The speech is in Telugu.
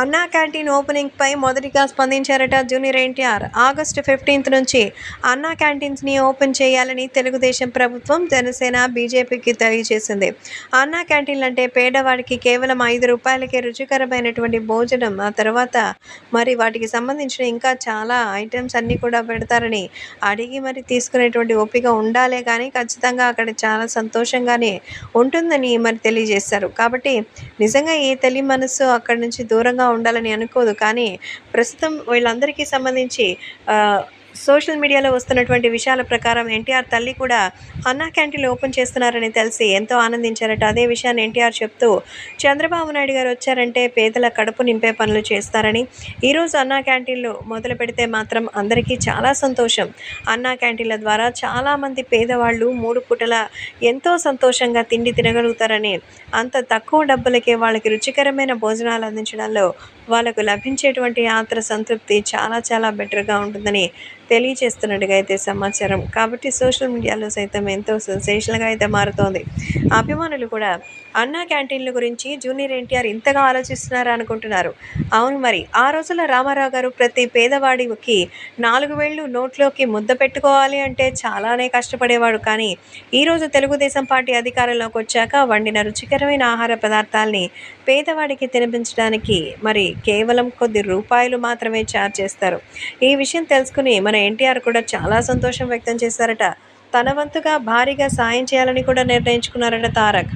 అన్నా క్యాంటీన్ ఓపెనింగ్పై మొదటిగా స్పందించారట జూనియర్ ఎన్టీఆర్. ఆగస్టు ఫిఫ్టీన్త్ నుంచి అన్నా క్యాంటీన్స్ని ఓపెన్ చేయాలని తెలుగుదేశం ప్రభుత్వం జనసేన బీజేపీకి తెలియజేసింది. అన్నా క్యాంటీన్లు అంటే పేదవాడికి కేవలం ఐదు రూపాయలకే రుచికరమైనటువంటి భోజనం ఆ తర్వాత మరి వాటికి సంబంధించిన ఇంకా చాలా ఐటమ్స్ అన్నీ కూడా పెడతారని అడిగి మరి తీసుకునేటువంటి ఓపిక ఉండాలే కానీ ఖచ్చితంగా అక్కడ చాలా సంతోషంగానే ఉంటుందని మరి తెలియజేశారు. కాబట్టి నిజంగా ఈ తల్లి మనసు అక్కడి నుంచి దూరంగా ఉండాలని అనుకోదు. కానీ ప్రస్తుతం వీళ్ళందరికీ సంబంధించి సోషల్ మీడియాలో వస్తున్నటువంటి విషయాల ప్రకారం ఎన్టీఆర్ తల్లి కూడా అన్నా క్యాంటీన్లు ఓపెన్ చేస్తున్నారని తెలిసి ఎంతో ఆనందించారట. అదే విషయాన్ని ఎన్టీఆర్ చెప్తూ చంద్రబాబు నాయుడు గారు వచ్చారంటే పేదల కడుపు నింపే పనులు చేస్తారని ఈరోజు అన్నా క్యాంటీన్లు మొదలు పెడితే మాత్రం అందరికీ చాలా సంతోషం. అన్నా క్యాంటీన్ల ద్వారా చాలామంది పేదవాళ్ళు మూడు పూటల ఎంతో సంతోషంగా తిండి తినగలుగుతారని అంత తక్కువ డబ్బులకే వాళ్ళకి రుచికరమైన భోజనాలు అందించడంలో వాళ్ళకు లభించేటువంటి ఆత్ర సంతృప్తి చాలా చాలా బెటర్గా ఉంటుందని తెలియచేస్తున్నట్టుగా అయితే సమాచారం. కాబట్టి సోషల్ మీడియాలో సైతం ఎంతో సెన్సేషనల్గా అయితే మారుతోంది. అభిమానులు కూడా అన్నా క్యాంటీన్ల గురించి జూనియర్ ఎన్టీఆర్ ఇంతగా ఆలోచిస్తున్నారా అనుకుంటున్నారు. అవును మరి ఆ రోజుల్లో రామారావు గారు ప్రతి పేదవాడికి నాలుగు వేళ్ళు నోట్లోకి ముద్ద పెట్టుకోవాలి అంటే చాలానే కష్టపడేవాడు. కానీ ఈరోజు తెలుగుదేశం పార్టీ అధికారంలోకి వచ్చాక వండిన రుచికరమైన ఆహార పదార్థాల్ని పేదవాడికి తినిపించడానికి మరి కేవలం కొద్ది రూపాయలు మాత్రమే ఛార్జ్ చేస్తారు. ఈ విషయం తెలుసుకుని మన ఎన్టీఆర్ కూడా చాలా సంతోషం వ్యక్తం చేశారట. తన వంతుగా భారీగా సాయం చేయాలని కూడా నిర్ణయించుకున్నారట తారక్.